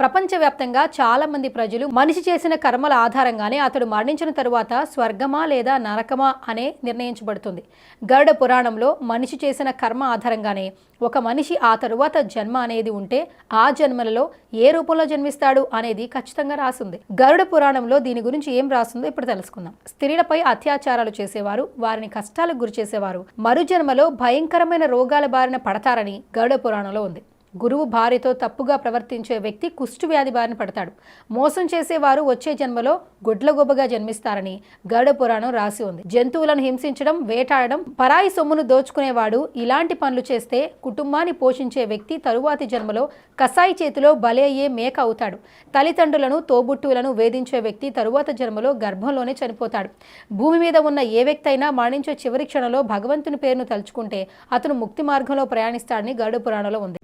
ప్రపంచవ్యాప్తంగా చాలా మంది ప్రజలు మనిషి చేసిన కర్మల ఆధారంగానే అతడు మరణించిన తరువాత స్వర్గమా లేదా నరకమా అనే నిర్ణయించబడుతుంది. గరుడ పురాణంలో మనిషి చేసిన కర్మ ఆధారంగానే ఒక మనిషి ఆ తరువాత జన్మ అనేది ఉంటే ఆ జన్మలలో ఏ రూపంలో జన్మిస్తాడు అనేది ఖచ్చితంగా రాసింది. గరుడ పురాణంలో దీని గురించి ఏం రాస్తుందో ఇప్పుడు తెలుసుకుందాం. స్త్రీలపై అత్యాచారాలు చేసేవారు వారిని కష్టాలకు గురి చేసేవారు మరు జన్మలో భయంకరమైన రోగాల బారిన పడతారని గరుడ పురాణంలో ఉంది. గురువు భార్యతో తప్పుగా ప్రవర్తించే వ్యక్తి కుష్టు వ్యాధి బారిన పడతాడు. మోసం చేసేవారు వచ్చే జన్మలో గుడ్లగొబ్బగా జన్మిస్తారని గరుడ పురాణం రాసి ఉంది. జంతువులను హింసించడం వేటాడడం పరాయి సొమ్మును దోచుకునేవాడు ఇలాంటి పనులు చేస్తే కుటుంబాన్ని పోషించే వ్యక్తి తరువాతి జన్మలో కసాయి చేతిలో బలి అయ్యే మేక అవుతాడు. తల్లిదండ్రులను తోబుట్టువులను వేధించే వ్యక్తి తరువాత జన్మలో గర్భంలోనే చనిపోతాడు. భూమి మీద ఉన్న ఏ వ్యక్తి అయినా మరణించే చివరి క్షణంలో భగవంతుని పేరును తలుచుకుంటే అతను ముక్తి మార్గంలో ప్రయాణిస్తాడని గరుడ పురాణంలో ఉంది.